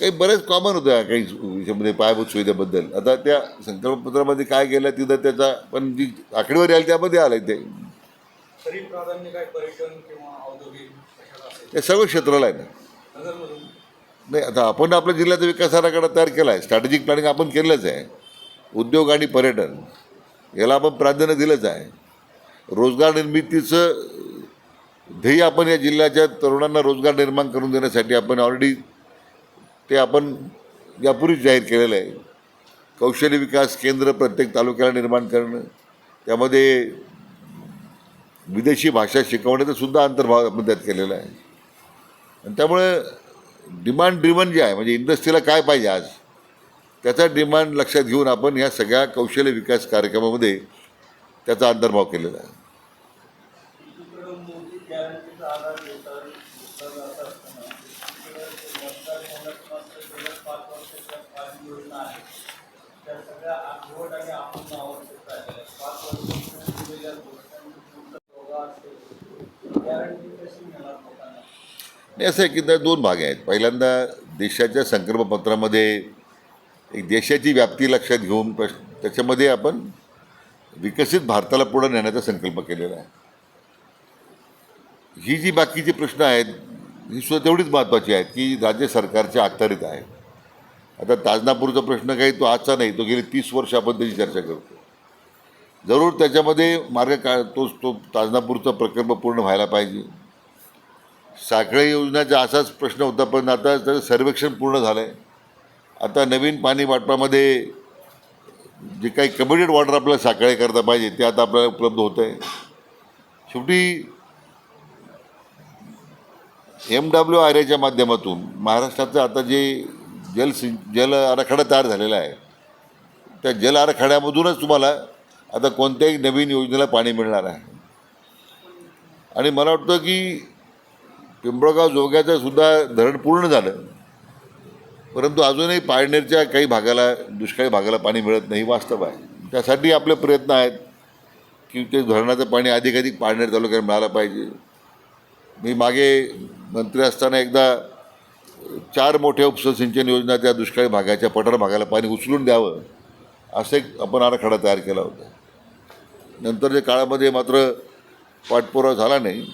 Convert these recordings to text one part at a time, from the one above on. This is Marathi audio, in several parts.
काही बरेच कॉमन होत्या काही याच्यामध्ये पायाभूत सुविधेबद्दल. आता त्या संकल्पपत्रामध्ये काय केलं तिथं त्याचा पण जी आकडेवारी आली त्यामध्ये आलं ते. तरी प्राधान्य काय पर्यटन किंवा औद्योगिक कशाला असेल? ते सर्व क्षेत्राला आहे ना. नाही आता आपण आपल्या जिल्ह्याचा विकास आराखडा तयार केला आहे स्ट्रॅटेजिक प्लॅनिंग आपण केलंच आहे. उद्योग आणि पर्यटन याला आपण प्राधान्य दिलंच आहे. रोजगार निर्मितीचं ध्येय आपण या जिल्ह्याच्या तरुणांना रोजगार निर्माण करून देण्यासाठी आपण ऑलरेडी ते आपण यापूर्वीच जाहीर केलेलं आहे. कौशल्य विकास केंद्र प्रत्येक तालुक्याला निर्माण करणं त्यामध्ये विदेशी भाषा शिकवण्याचा सुद्धा अंतर्भाव आपण त्यात केलेला आहे. आणि त्यामुळे डिमांड ड्रिवन जे आहे म्हणजे इंडस्ट्रीला काय पाहिजे आज त्याचा डिमांड लक्षात घेऊन आपण ह्या सगळ्या कौशल्य विकास कार्यक्रमामध्ये त्याचा अंतर्भाव केलेला आहे एकीकडे मोदी गॅरंटीचा आधार देतात तर असं असताना दुसरीकडे मतदार संघटना असतं गेल्या पाच वर्षाच्या पाच योजना आहेत त्या सगळ्या आठवट आणि आपण आवश्यक आहे पाच वर्षांपूर्वी दिलेल्या घोषणांची योगा असेल गॅरंटी कशी मिळणार लोकांना आणि असं आहे की त्या दोन भाग आहेत. पहिल्यांदा देशाच्या संकल्पपत्रामध्ये एक देशाची व्याप्ती लक्षात घेऊन प्रश्न त्याच्यामध्ये आपण विकसित भारताला पुढे नेण्याचा संकल्प केलेला आहे. ही जी बाकीची प्रश्न आहेत ही सुद्धा तेवढीच महत्त्वाची आहेत की राज्य सरकारच्या अखत्यारीत आहे आता ताजनापूरचा प्रश्न काही तो आजचा नाही तो गेली तीस वर्ष आपण त्याची चर्चा करतो. जरूर त्याच्यामध्ये मार्ग का तो तो ताजनापूरचा प्रकल्प पूर्ण व्हायला पाहिजे. साखळी योजनाचा असाच प्रश्न होता पण आता त्याचं सर्वेक्षण पूर्ण झालं आहे आता नवीन पाणी वाटपामध्ये जे काही कमिटेड वॉटर आपल्याला साखळे करता पाहिजे ते आता आपल्याला उपलब्ध होतं आहे शेवटी एम डब्ल्यू आर एच्या माध्यमातून महाराष्ट्राचं आता जे जल सिं जल आराखडा तयार झालेला आहे त्या जल आराखड्यामधूनच तुम्हाला आता कोणत्याही नवीन योजनेला पाणी मिळणार आहे. आणि मला वाटतं की पिंपळगाव जोग्याचं सुद्धा धरण पूर्ण झालं. परंतु अजूनही पाळनेरच्या काही भागाला दुष्काळी भागाला पाणी मिळत नाही वास्तव आहे. त्यासाठी आपले प्रयत्न आहेत की ते धरणाचं पाणी अधिकाधिक पाळनेर तालुक्यात मिळालं पाहिजे. मी मागे मंत्री असताना एकदा चार मोठ्या उपसिंचन सिंचन योजना त्या दुष्काळी भागाच्या पठार भागाला पाणी उचलून द्यावं असं एक आपण आराखडा तयार केला होता. नंतरच्या काळामध्ये मात्र पाठपुरावा झाला नाही.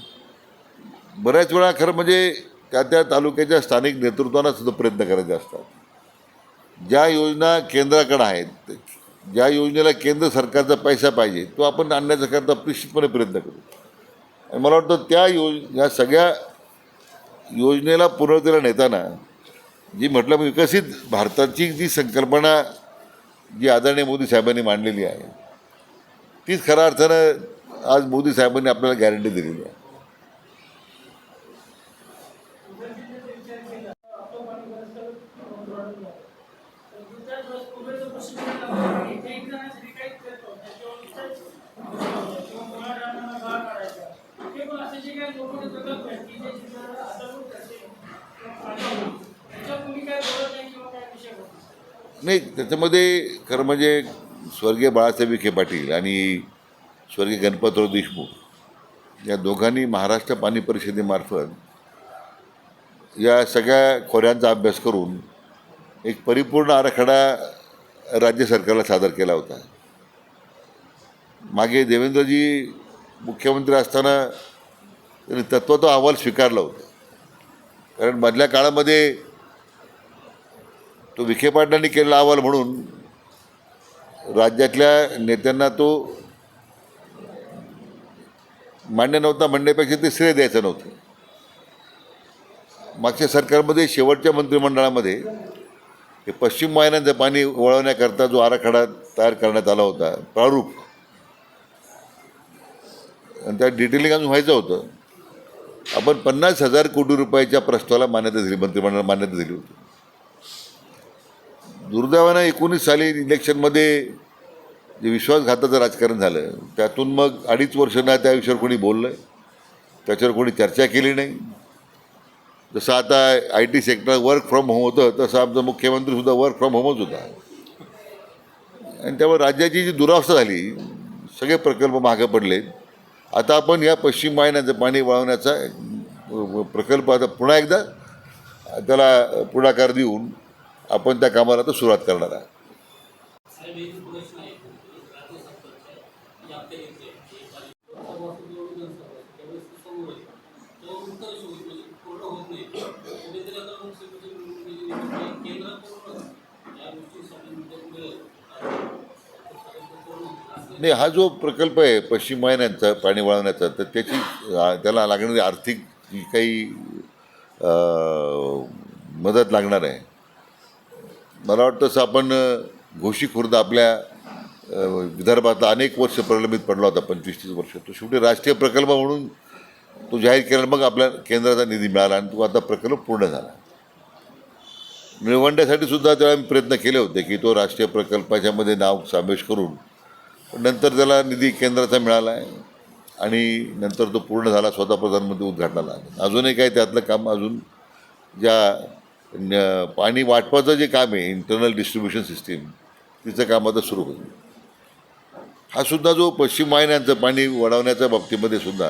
बऱ्याच वेळा खरं म्हणजे त्या त्या तालुक्याच्या स्थानिक नेतृत्वांना सुद्धा प्रयत्न करायचे असतात. ज्या योजना केंद्राकडं आहेत ज्या योजनेला केंद्र सरकारचा पैसा पाहिजे तो आपण आणण्याचा करता निश्चितपणे प्रयत्न करू. आणि मला वाटतं त्या योज ह्या सगळ्या योजनेला पूर्णतेला नेताना जी म्हटलं म्हणजे विकसित भारताची जी संकल्पना जी आदरणीय मोदी साहेबांनी मांडलेली आहे तीच खऱ्या अर्थानं आज मोदी साहेबांनी आपल्याला गॅरंटी दिलेली आहे. नाही त्याच्यामध्ये खरं म्हणजे स्वर्गीय बाळासाहेब विखे पाटील आणि स्वर्गीय गणपतराव देशमुख या दोघांनी महाराष्ट्र पाणी परिषदेमार्फत या सगळ्या खोऱ्यांचा अभ्यास करून एक परिपूर्ण आराखडा राज्य सरकारला सादर केला होता. मागे देवेंद्रजी मुख्यमंत्री असताना त्यांनी तत्वाचा अहवाल स्वीकारला होता. कारण मधल्या काळामध्ये तो विखे पाटलांनी केलेला अहवाल म्हणून राज्यातल्या नेत्यांना तो मान्य नव्हता म्हणण्यापेक्षा ते श्रेय द्यायचं नव्हतं. मागच्या सरकारमध्ये शेवटच्या मंत्रिमंडळामध्ये हे पश्चिम वाहिन्यांचं पाणी वळवण्याकरता जो आराखडा तयार करण्यात आला होता प्रारूप आणि त्या डिटेलिंग अजून व्हायचं होतं. आपण पन्नास हजार कोटी रुपयाच्या प्रस्तावाला मान्यता दिली मंत्रिमंडळाला मान्यता दिली होती. दुर्दैवानं एकोणीस साली इलेक्शनमध्ये जे विश्वासघाताचं राजकारण झालं त्यातून मग अडीच वर्ष ना त्या विषयावर कोणी बोललं त्याच्यावर कोणी चर्चा केली नाही. जसं आता I T sector work from home होतं तसं आमचं मुख्यमंत्रीसुद्धा वर्क फ्रॉम होमच होता. आणि त्यामुळे राज्याची जी दुरावस्था झाली सगळे प्रकल्प मागं पडले. आता आपण या पश्चिम वाहिन्याचं पाणी वळवण्याचा प्रकल्प आता पुन्हा एकदा त्याला पुढाकार देऊन आपण त्या कामाला तर सुरुवात करणार आहोत. नाही हा जो प्रकल्प आहे पश्चिम वाहिन्यांचा पाणी वळवण्याचा तर त्याची त्याला लागणारी आर्थिक काही मदत लागणार आहे. मला वाटतं असं आपण घोशी खुर्द आपल्या विदर्भातला अनेक वर्ष प्रलंबित पडला होता पंचवीस तीस वर्ष. तो शेवटी राष्ट्रीय प्रकल्प म्हणून तो जाहीर केला मग आपल्या केंद्राचा निधी मिळाला आणि तो आता प्रकल्प पूर्ण झाला. निळवंड्यासाठी सुद्धा त्यावेळेला मी प्रयत्न केले होते की तो राष्ट्रीय प्रकल्पाच्यामध्ये नाव समावेश करून पण नंतर त्याला निधी केंद्राचा मिळाला आहे आणि नंतर तो पूर्ण झाला स्वतः प्रधानमंत्री उद्घाटनाला. अजूनही काही त्यातलं काम अजून ज्या पाणी वाटपाचं जे काम आहे इंटरनल डिस्ट्रीब्युशन सिस्टीम तिचं काम आता सुरू होईल. हा सुद्धा जो पश्चिम वाहिन्यांचं पाणी वळवण्याच्या बाबतीमध्ये सुद्धा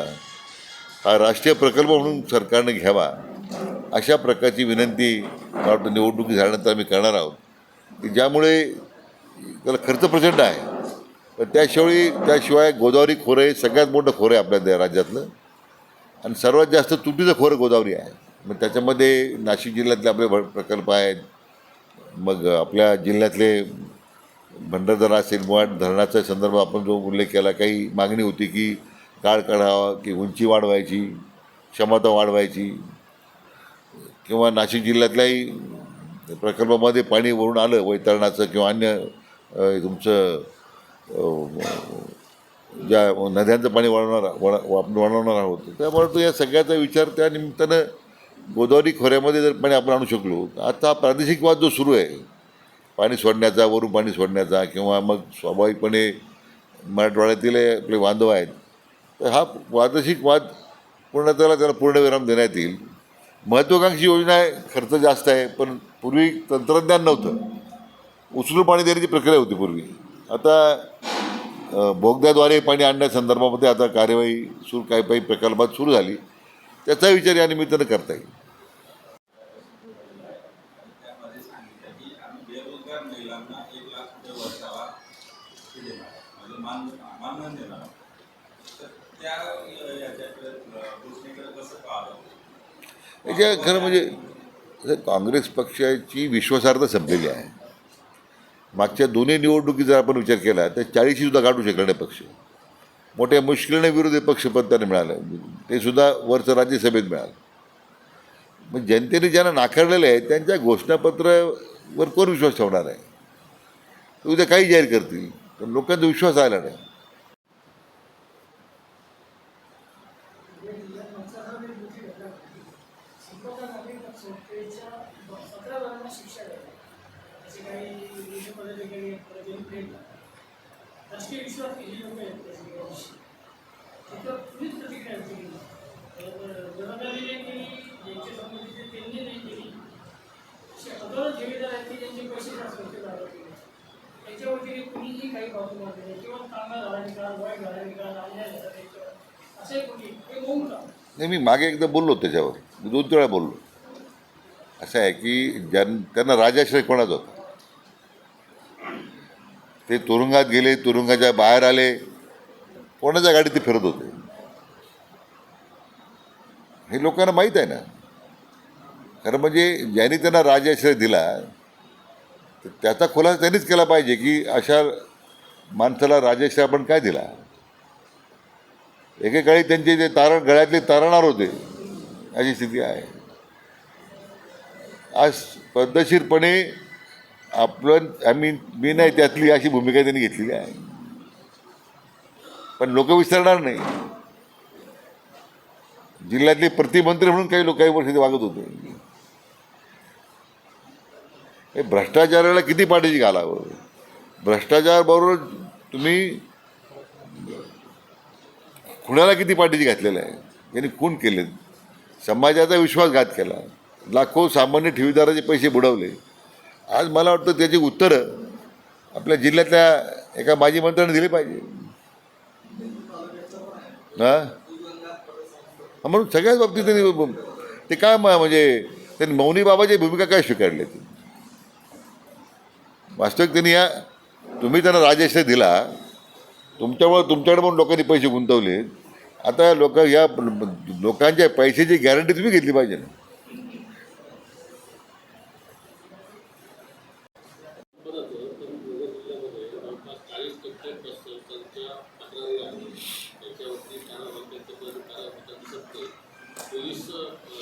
हा राष्ट्रीय प्रकल्प म्हणून सरकारने घ्यावा अशा प्रकारची विनंती मला वाटतं निवडणुकी झाल्यानंतर आम्ही करणार आहोत. की ज्यामुळे त्याला खर्च प्रचंड आहे. पण त्याशिवाय त्याशिवाय गोदावरी खोरं हे सगळ्यात मोठं खोरं आहे आपल्या राज्यातलं. आणि सर्वात जास्त तुटीचं खोरं गोदावरी आहे. मग त्याच्यामध्ये नाशिक जिल्ह्यातले आपले भ- प्रकल्प आहेत. मग आपल्या जिल्ह्यातले भंडारदरा असेल मुळात धरणाचा संदर्भ आपण जो उल्लेख केला काही मागणी होती की काळ काढावा की उंची वाढवायची क्षमता वाढवायची. किंवा नाशिक जिल्ह्यातल्याही प्रकल्पामध्ये पाणी वरून आलं वैतरणाचं किंवा अन्य तुमचं ज्या नद्यांचं पाणी वाढवणार वळ वाढवणार आहोत. त्यामुळे तो या सगळ्याचा विचार त्या निमित्तानं गोदावरी खोऱ्यामध्ये जर पाणी आपण आणू शकलो आता प्रादेशिक वाद जो सुरू आहे पाणी सोडण्याचा वरून पाणी सोडण्याचा किंवा मग स्वाभाविकपणे मराठवाड्यातील आपले बांधव आहेत तर हा प्रादेशिक वाद पूर्ण त्याला पूर्णविराम देण्यात येईल. महत्त्वाकांक्षी योजना आहे खर्च जास्त आहे पण पूर्वी तंत्रज्ञान नव्हतं. उचलून पाणी देण्याची प्रक्रिया होती पूर्वी. आता बोगद्याद्वारे पाणी आणण्यासंदर्भामध्ये आता कार्यवाही सुरू काही काही प्रकल्पात सुरू झाली. त्याचा विचार या निमित्तानं करता येईल. याच्या खरं म्हणजे काँग्रेस पक्षाची विश्वासार्हता संपलेली आहे मागच्या दोन्ही निवडणुकीत जर आपण विचार केला तर चाळीशी सुद्धा गाठू शकला नाही पक्ष. मोठ्या मुश्किलीने विरोधी पक्षपद त्यांना मिळालं. ते सुद्धा वरचं राज्यसभेत मिळालं. मग जनतेने ज्यांना नाकारलेलं आहे त्यांच्या घोषणापत्रावर कोण विश्वास ठेवणार आहे? ते उद्या काही जाहीर करतील पण लोकांचा विश्वास आला नाही सतरा जणांना शिक्षा द्यावी असे काही विविध पदाधिकारी प्रतिनिधी राष्ट्रीय विश्वास केली लोक आहेत त्या सगळ्यांची. त्याच्यावर तुम्हीच प्रतिक्रिया व्यक्त केली तर जनताने केली ज्यांच्या संबंधित त्यांनी नाही केली असे हजारो ठेवीदार आहेत की ज्यांचे पैसे शासनाचे दावा केले त्याच्यावरती कुणीही काही बाजू मारले किंवा चांगला झाला निकाल वाईट झाला निकाल अन्याय झाला त्याच्यावर. असे कुणी हे होऊन का नाही मी मागे एकदा बोललो त्याच्यावर. दोन वेळा बोललो. असं आहे की ज्यां त्यांना राजाश्रय कोणाचा होता? ते तुरुंगात गेले तुरुंगाच्या बाहेर आले. कोणाच्या गाडीत ते फिरत होते? हे लोकांना माहीत आहे ना. खरं म्हणजे ज्यांनी त्यांना राजाश्रय दिला तर त्याचा खुलासा त्यांनीच केला पाहिजे की अशा माणसाला राजाश्रय आपण काय दिला? एकेकाळी त्यांचे जे तारण गळ्यातले तारणार होते अशी स्थिती आहे. आज पद्धतशीरपणे आपलं आम्ही मी नाही त्यातली अशी भूमिका त्यांनी घेतलेली आहे. पण लोक विसरणार नाही. जिल्ह्यातले प्रतिमंत्री म्हणून काही लोक काही वर्ष ते वागत होते. हे भ्रष्टाचाराला किती पाठीशी घालावं? भ्रष्टाचाराबरोबर तुम्ही खुणाला किती पाठीशी घातलेलं आहे? यांनी खून केले समाजाचा विश्वासघात केला. लाखो सामान्य ठेवीदाराचे पैसे बुडवले. आज मला वाटतं त्याची उत्तरं आपल्या जिल्ह्यातल्या एका माजी मंत्र्याने दिली पाहिजे. हां? हा, म्हणून सगळ्याच बाबतीत त्यांनी ते काय म्हणजे त्यांनी मौनी बाबाची भूमिका काय स्वीकारली ती? वास्तविक त्यांनी या तुम्ही त्यांना राजाश्रय दिला तुमच्यामुळे तुमच्याकडे पण लोकांनी पैसे गुंतवले. आता लोक या लोकांच्या पैशाची गॅरंटी तुम्ही घेतली पाहिजे ना परत तर नगर जिल्ह्यामध्ये जवळपास चाळीस टक्के त्यांच्या तक्रारी आहेत त्याच्यावरती कारवाई त्यांच्यापर्यंत कारवाई होता दिसत नाही पोलीस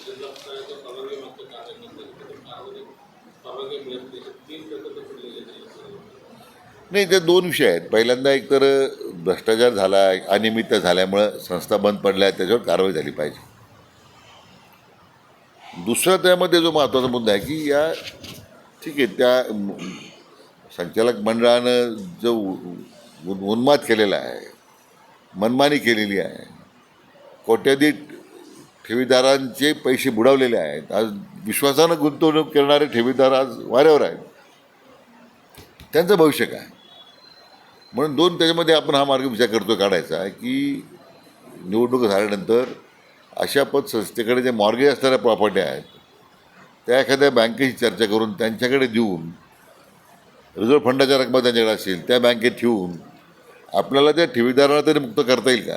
जिल्हाधिकाऱ्याच्या परवानगी मागचं कारवाई करतात पण कारवाई परवानगी मिळत नाही तीन प्रकल्प पडलेले आहेत नाही ते दोन विषय आहेत. पहिल्यांदा एक तर भ्रष्टाचार झाला अनियमित झाल्यामुळं संस्था बंद पडल्या त्याच्यावर कारवाई झाली पाहिजे. दुसरा त्यामध्ये जो महत्त्वाचा मुद्दा आहे की या ठीक आहे त्या संचालक मंडळानं जो उन- उन्माद केलेला आहे मनमानी केलेली आहे कोट्याधी ठेवीदारांचे पैसे बुडवलेले आहेत आज विश्वासानं गुंतवणूक करणारे ठेवीदार आज वाऱ्यावर आहेत. त्यांचं भविष्य काय? म्हणून दोन त्याच्यामध्ये आपण हा मार्ग विचार करतो काढायचा की निवडणूक झाल्यानंतर अशा पतसंस्थेकडे जे मॉर्गेज असणाऱ्या प्रॉपर्ट्या आहेत त्या एखाद्या बँकेशी चर्चा करून त्यांच्याकडे देऊन रिझर्व्ह फंडाच्या रकमा त्यांच्याकडे असेल त्या बँकेत ठेवून आपल्याला त्या ठेवीदाराला तरी मुक्त करता येईल का?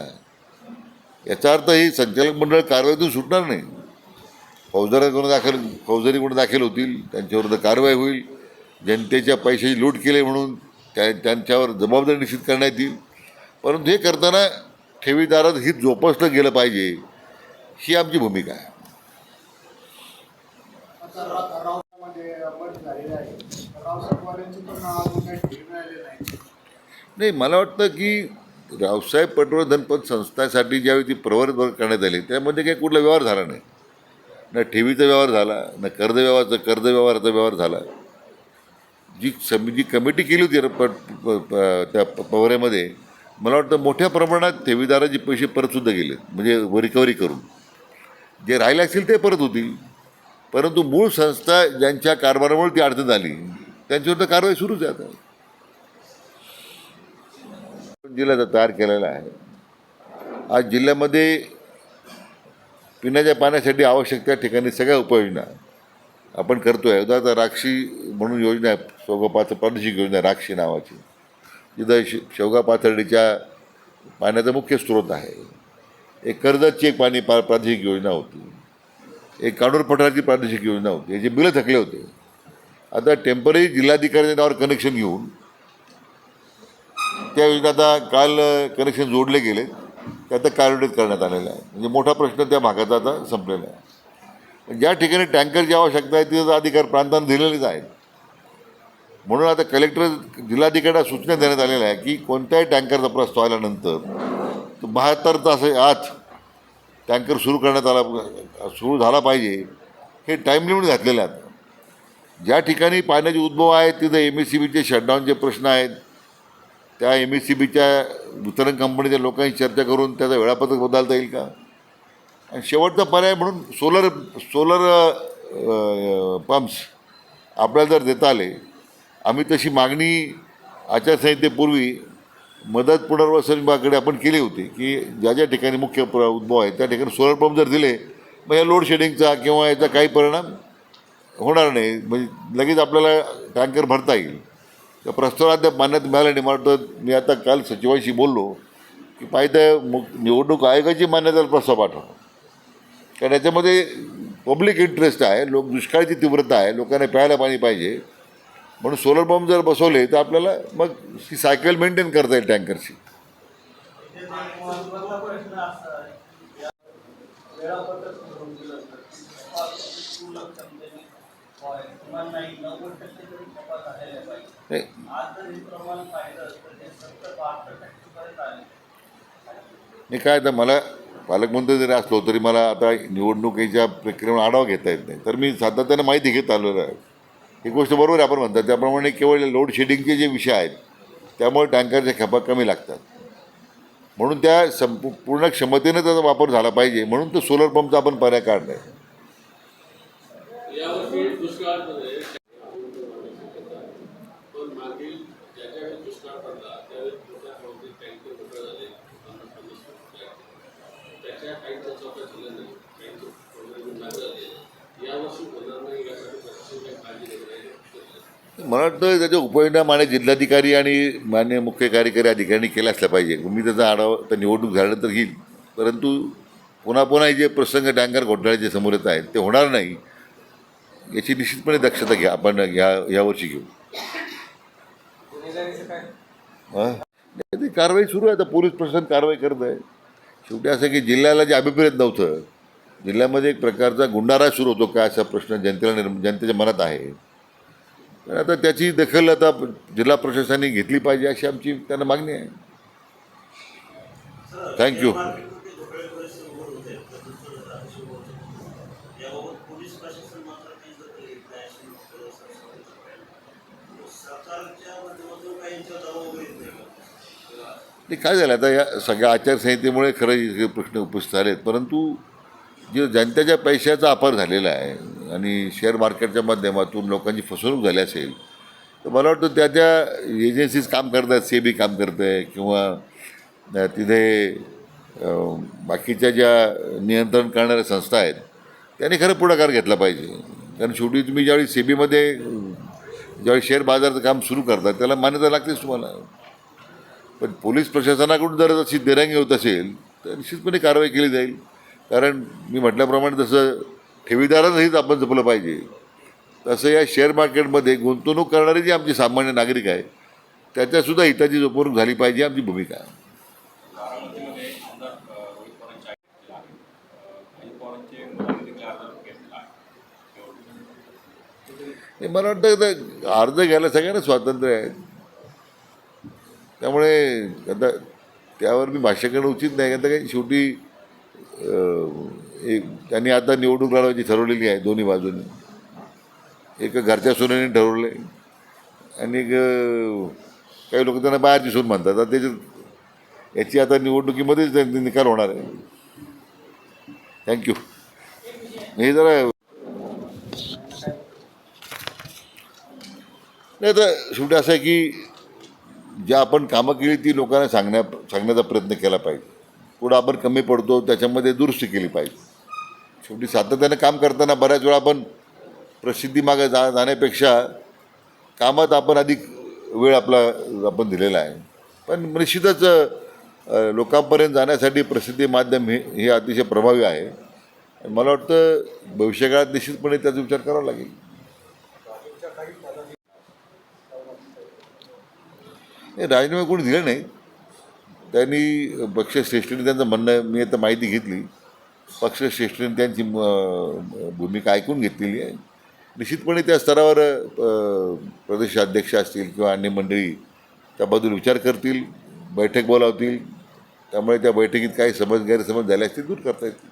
याचा अर्थ ही संचालक मंडळ कारवाईतून सुटणार नाही. फौजदारी गुन्हे दाखल फौजदारी गुन्हे दाखल होतील त्यांच्याविरुद्ध कारवाई होईल. जनतेच्या पैशाची लूट केले म्हणून त्या त्यांच्यावर जबाबदारी निश्चित करण्यात येईल. परंतु हे करताना ठेवीदारात हित जोपासलं गेलं पाहिजे ही आमची भूमिका आहे. नाही मला वाटतं की रावसाहेब पटवर्धन धनपत संस्थासाठी ज्यावेळी ती प्रवर्त करण्यात आली त्यामध्ये काही कुठला व्यवहार झाला नाही. ना ठेवीचा व्यवहार झाला ना कर्ज व्यवहारचा कर्ज व्यवहाराचा व्यवहार झाला. जी समिती जी कमिटी केली होती प- प- प- त्या प- पवऱ्यामध्ये मला वाटतं मोठ्या प्रमाणात ठेवीदाराचे पैसे परतसुद्धा गेले म्हणजे रिकव्हरी करून. जे राहिले असतील ते परत होतील. परंतु मूळ संस्था ज्यांच्या कारभारामुळे ती अडचण आली त्यांच्यावर कारवाई सुरूच आहे आता. जिल्ह्याचा तयार केलेला आहे. आज जिल्ह्यामध्ये पिण्याच्या पाण्यासाठी आवश्यक त्या ठिकाणी सगळ्या उपाययोजना आपण करतो आहे उदाहरणार्थ राक्षी म्हणून योजना आहे शेवगा पाथर प्रादेशिक योजना आहे, राक्षी नावाची. जिथं शे शेवगा पाथर्डीच्या पाण्याचा मुख्य स्रोत आहे. एक कर्जतची एक पाणी पा प्रादेशिक योजना होती. एक काडूर पठाराची प्रादेशिक योजना होती. याचे बिलं थकले होते. आता टेंपररी जिल्हाधिकाऱ्यांच्या नावावर कनेक्शन घेऊन त्या योजना आता काल कनेक्शन जोडले गेले ते आता कार्यान्वित करण्यात आलेलं आहे. म्हणजे मोठा प्रश्न त्या भागाचा आता संपलेला आहे. ज्या ठिकाणी टँकरची आवश्यकता आहे तिथं अधिकार प्रांतांना दिलेलेच आहेत. म्हणून आता कलेक्टर जिल्हाधिकाऱ्यांना सूचना देण्यात आलेल्या आहे की कोणत्याही टँकरचा प्रस्ताव आल्यानंतर तो बहात्तर तास आत टँकर सुरू करण्यात आला सुरू झाला पाहिजे हे टाईम लिमिट घातलेलं आहे ज्या ठिकाणी पाण्याचे उद्भव आहेत तिथं एम एस सी बीचे शटडाऊनचे प्रश्न आहेत. त्या एम एस सी बीच्या वितरण कंपनीच्या लोकांशी चर्चा करून त्याचं वेळापत्रक बदलता येईल का? आणि शेवटचा पर्याय म्हणून सोलर सोलर पंप्स आपल्याला जर देता आले आम्ही तशी मागणी आचारसंहितेपूर्वी मदत पुनर्वसन विभागाकडे आपण केली होती की ज्या ज्या ठिकाणी मुख्य प्र उद्भव आहे त्या ठिकाणी सोलर पंप जर दिले मग या लोड शेडिंगचा किंवा याचा काही परिणाम होणार नाही. म्हणजे लगेच आपल्याला टँकर भरता येईल. त्या प्रस्तावाला त्या मान्यता मिळाल्या नाही. मला वाटतं मी आता काल सचिवांशी बोललो की पाहिजे मुक निवडणूक आयोगाची मान्यता प्रस्ताव पाठवा. कारण याच्यामध्ये पब्लिक इंटरेस्ट आहे लोक दुष्काळची तीव्रता आहे लोकांना प्यायला पाणी पाहिजे. म्हणून सोलर पंप जर बसवले तर आपल्याला मग ती सायकल मेंटेन करता येईल टँकरची नाही. काय तर मला पालकमंत्री जरी असलो तरी मला आता निवडणुकीच्या प्रक्रियेवर आढावा घेता येत नाही. तर मी सातत्यानं माहिती घेत आलेलो आहे. ही गोष्ट बरोबर आहे आपण म्हणतात. त्याप्रमाणे केवळ लोड शेडिंगचे जे विषय आहेत त्यामुळे टँकरच्या खपा कमी लागतात. म्हणून त्या संपू पूर्ण क्षमतेनं त्याचा वापर झाला पाहिजे. म्हणून तो सोलर पंपचा आपण पर्याय काढला आहे यावर्षी दुष्काळामध्ये पण मागील ज्या ज्या वेळी दुष्काळ पडला त्यावेळी मोठ्या प्रमाणात टँकर मोठे झाले पन्नास पन्नास टँकर. त्याच्या काही चौकशा झाल्या नाही टँकर वगैरे लागले यावर्षी होणार मला वाटतं त्याच्या उपाययोजना मान्य जिल्हाधिकारी आणि मान्य मुख्य कार्यकारी अधिकाऱ्यांनी केला असला पाहिजे. मी त्याचा आढावा तर निवडणूक झाल्यानंतर घेईल. परंतु पुन्हा पुन्हा जे प्रसंग डांगर घोटाळ्याचे समोर येत आहेत ते होणार नाही याची निश्चितपणे दक्षता घ्या. आपण ह्या यावर्षी घेऊ. ते नाही, ती कारवाई सुरू आहे. आता पोलीस प्रशासन कारवाई करत आहे. शेवटी असं की जिल्ह्याला जे अभिप्रेत नव्हतं जिल्ह्यामध्ये एक प्रकारचा गुंडारा सुरू होतो का असा प्रश्न जनतेला निर्म जनतेच्या मनात आहे. आता त्याची दखल आता जिल्हा प्रशासनाने घेतली पाहिजे अशी आमची त्यांना मागणी आहे. थँक्यू ते काय झालं आता या सगळ्या आचारसंहितेमुळे खरं प्रश्न उपस्थित झालेत परंतु जे जनतेच्या पैशाचा अपार झालेला आहे आणि शेअर मार्केटच्या माध्यमातून लोकांची फसवणूक झाली असेल तर मला वाटतं त्या त्या एजन्सीज काम करतात से बी काम करते किंवा तिथे बाकीच्या ज्या नियंत्रण करणाऱ्या संस्था आहेत त्यांनी खरं पुढाकार घेतला पाहिजे. कारण शेवटी तुम्ही ज्यावेळी सेबीमध्ये बीमध्ये ज्यावेळी शेअर बाजाराचं काम सुरू करतात त्याला मान्यता लागतेच तुम्हाला. पण पोलीस प्रशासनाकडून जर तशी देरांगी होत असेल तर निश्चितपणे कारवाई केली जाईल. कारण मी म्हटल्याप्रमाणे तसं ठेवीदारांनाहीच आपण जपलं पाहिजे. तसं या शेअर मार्केटमध्ये गुंतवणूक करणारे जे आमचे सामान्य नागरिक आहे त्याच्यासुद्धा हिताची जोपवणूक झाली पाहिजे आमची भूमिका. आहे हे मला वाटतं अर्ज घ्यायला सगळ्यांना स्वातंत्र्य आहे. त्यामुळे आता त्यावर मी भाष्य करणं उचित नाही आता काही शेवटी त्यांनी आता निवडणूक लढवायची ठरवलेली आहे दोन्ही बाजूनी. एक घरच्या सुनेने ठरवलं आहे आणि काही लोक त्यांना बाहेरची सून म्हणतात. आता त्याच्यात याची आता निवडणुकीमध्येच त्यांचा निकाल होणार आहे. थँक्यू हे जरा नाही तर शेवटी असं आहे की ज्या आपण कामं केली ती लोकांना सांगण्या सांगण्याचा प्रयत्न केला पाहिजे. पुढं आपण कमी पडतो त्याच्यामध्ये दुरुस्ती केली पाहिजे. शेवटी सातत्यानं काम करताना बऱ्याच वेळा आपण प्रसिद्धीमागे जा जाण्यापेक्षा कामात आपण अधिक वेळ आपला आपण दिलेला आहे. पण निश्चितच लोकांपर्यंत जाण्यासाठी प्रसिद्धी माध्यम हे हे अतिशय प्रभावी आहे. आणि मला वाटतं भविष्यकाळात निश्चितपणे त्याचा विचार करावा लागेल. नाही राजीनामे कोणी दिले नाही त्यांनी पक्षश्रेष्ठीने त्यांचं म्हणणं मी आता माहिती घेतली. पक्षश्रेष्ठीने त्यांची भूमिका ऐकून घेतलेली आहे. निश्चितपणे त्या स्तरावर प्रदेशाध्यक्ष असतील किंवा अन्य मंडळी त्याबद्दल विचार करतील बैठक बोलावतील. त्यामुळे त्या बैठकीत काही समज गैरसमज झाले असतील दूर करता येतील.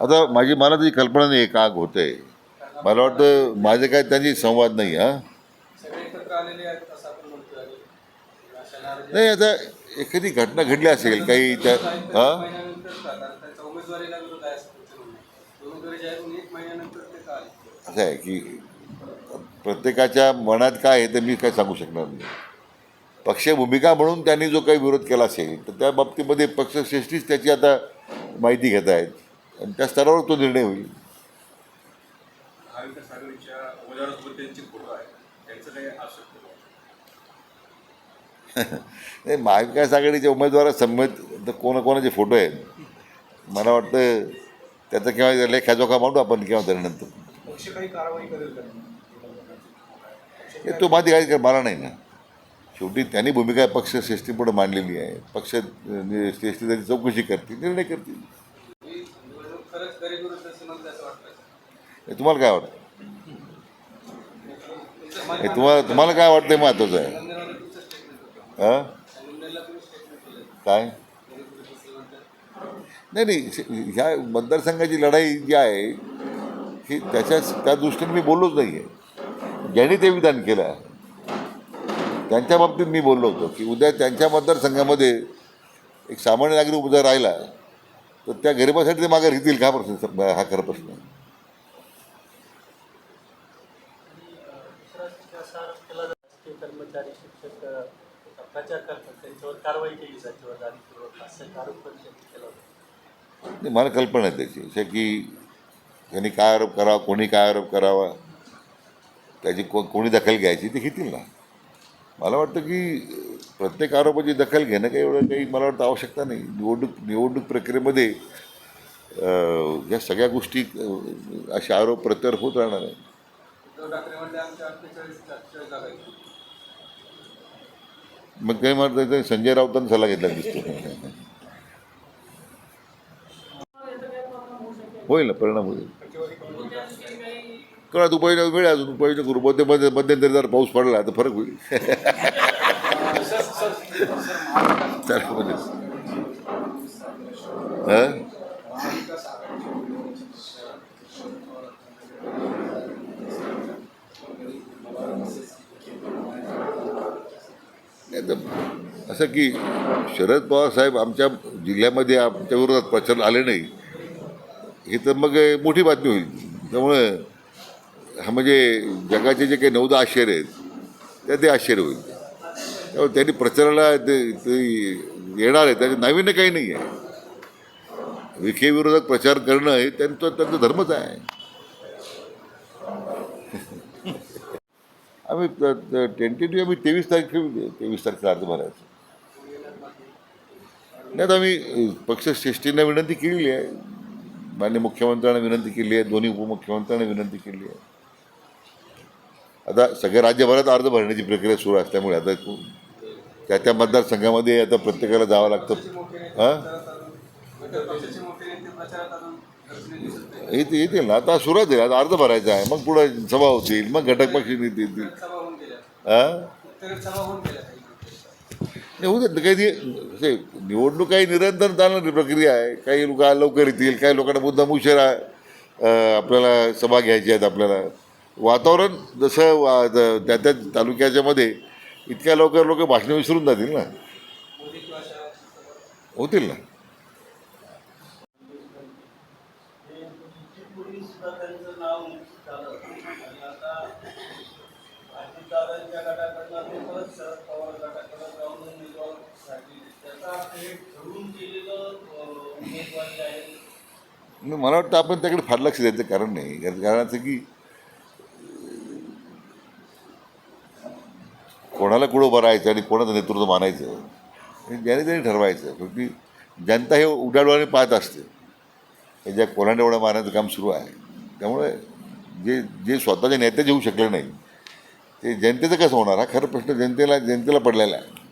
आता माझी मला तरी कल्पना नाही का होतं. आहे मला वाटतं माझे काय त्यांची संवाद नाही हां. नाही आता एखादी घटना घडली असेल काही त्या हां? आहे असं आहे. की प्रत्येकाच्या मनात काय आहे ते मी काय सांगू शकणार नाही. पक्ष भूमिका म्हणून त्यांनी जो काही विरोध केला असेल तर त्या बाबतीमध्ये पक्षश्रेष्ठीच त्याची आता माहिती घेत आहेत. आणि त्या स्तरावर तो निर्णय होईल. महाविकास आघाडीच्या उमेदवारासोबत फोटो आहे त्यांचं काही नाही महाविकास आघाडीच्या उमेदवारासमवेत तर कोणाकोणाचे फोटो आहेत? मला वाटतं त्याचा केव्हा लेखाजोखा मांडू आपण केव्हा तरी नंतर. पक्ष काही कारवाई करेल का? हे तो माझी काही मला नाही ना. शेवटी त्यांनी भूमिका पक्ष श्रेष्ठीपुढे मांडलेली आहे. पक्ष श्रेष्ठी त्याची चौकशी करतील निर्णय करतील. तुम्हाला काय वाटतं? हे तुम्हाला तुम्हाला काय वाटतं महत्त्वाचं आहे संविधानाला तुमचं स्टेटमेंट होतं हां? काय? नाही नाही ह्या मतदारसंघाची लढाई जी आहे ही त्याच्या त्या दृष्टीने मी बोललोच नाही आहे ज्यांनी ते विधान केलं त्यांच्या बाबतीत मी बोललो होतो की उद्या त्यांच्या मतदारसंघामध्ये एक सामान्य नागरिक उभा राहिला तर त्या गरिबासाठी ते मागे घेतील का प्रश्न हा खरा प्रश्न आहे. दुसरा आरोप केला जातो राजकीय कर्मचारी शिक्षक अ, प्रचार करतात त्यांच्यावर कारवाई केली जाते व जाणीवपूर्वक असा एक आरोप पण त्यांनी केला होता. नाही, मला कल्पना आहे त्याची. अशा की त्यांनी काय आरोप करावा कोणी काय आरोप करावा त्याची को कोणी दखल घ्यायची ते घेतील ना. मला वाटतं की प्रत्येक आरोपाची दखल घेणं काही एवढं काही मला वाटतं आवश्यकता नाही. निवडणूक निवडणूक प्रक्रियेमध्ये या सगळ्या गोष्टी असे आरोप प्रत्यारोप होत राहणार आहे मग काही म्हणतात ते? संजय राऊतांनी सल्ला घेतला दिसतो. होईल ना परिणाम होईल. कळा दुपारी वेळ अजून. दुपारी करू. मध्ये मध्ये मध्यंतरी जर पाऊस पडला तर फरक होईल. त्यामध्ये हां? एकदम असं की शरद पवार साहेब आमच्या जिल्ह्यामध्ये आमच्या विरोधात प्रचार आले नाही. हे तर मग मोठी बातमी होईल. त्यामुळं हा म्हणजे जगाचे जे काही नवदा आश्चर्य आहेत त्या ते आश्चर्य होईल. त्यामुळे त्यांनी प्रचाराला ते ते येणार आहे त्याचे नाविन्य काही नाही आहे. विखे विरोधात प्रचार करणं हे त्यांचं त्यांचा धर्मच आहे. आम्ही टेंटेटिव्ह आम्ही तेवीस तारखे तेवीस तारखेला अर्ज भरायचं. नाही आता आम्ही पक्षश्रेष्ठींना विनंती केलेली आहे. मान्य मुख्यमंत्र्यांना विनंती केली आहे. दोन्ही उपमुख्यमंत्र्यांना विनंती केली आहे. आता सगळ्या राज्यभरात अर्ज भरण्याची प्रक्रिया सुरू असल्यामुळे आता त्या त्या मतदारसंघामध्ये आता प्रत्येकाला जावं लागतं. हां? इतर पक्षाचे मोठे नेते प्रचारात अजून दर्शनी दिसत नाही येते येतील. ना आता सुरुवात आहे. आता अर्ज भरायचा आहे. मग पुढं सभा होतील. मग घटक पक्ष नेते येतील. नाही होऊ देत काही ते- निवडणूक काही निरंतर चालणारी प्रक्रिया आहे. काही लोक लवकर येतील. काही लोकांना मुद्दाम उशिरा आपल्याला सभा घ्यायची आहेत आपल्याला. वातावरण जसं वा त्या त्या तालुक्याच्या मध्ये इतक्या लवकर लोक भाषणं विसरून जातील ना? होतील ना हे इच्छितपूर्वी सुद्धा त्यांचं नाव निश्चित झालं. आणि आता अजितदादांच्या गटाकडनं ते परत शरद पवार गटाकडे जाऊन उमेदवारासाठी त्याचा अर्थ हे ठरवून केलेलं अं, उमेदवारी आहे. मला वाटतं आपण त्याकडे फार लक्ष द्यायचं कारण नाही. कारण कारण असं की कोणाला कुठं उभं आणि कोणाचं नेतृत्व मानायचं हे ज्याने त्याने ठरवायचं. शेवटी जनता हे उडाडवाने पाहत असते. ज्या कोणाला एवढं मारण्याचं काम सुरू आहे. त्यामुळे जे जे स्वतःचे नेत्याचे येऊ शकले नाही ते जनतेचं कसं होणार? हा खरं प्रश्न जनतेला जनतेला पडलेला आहे.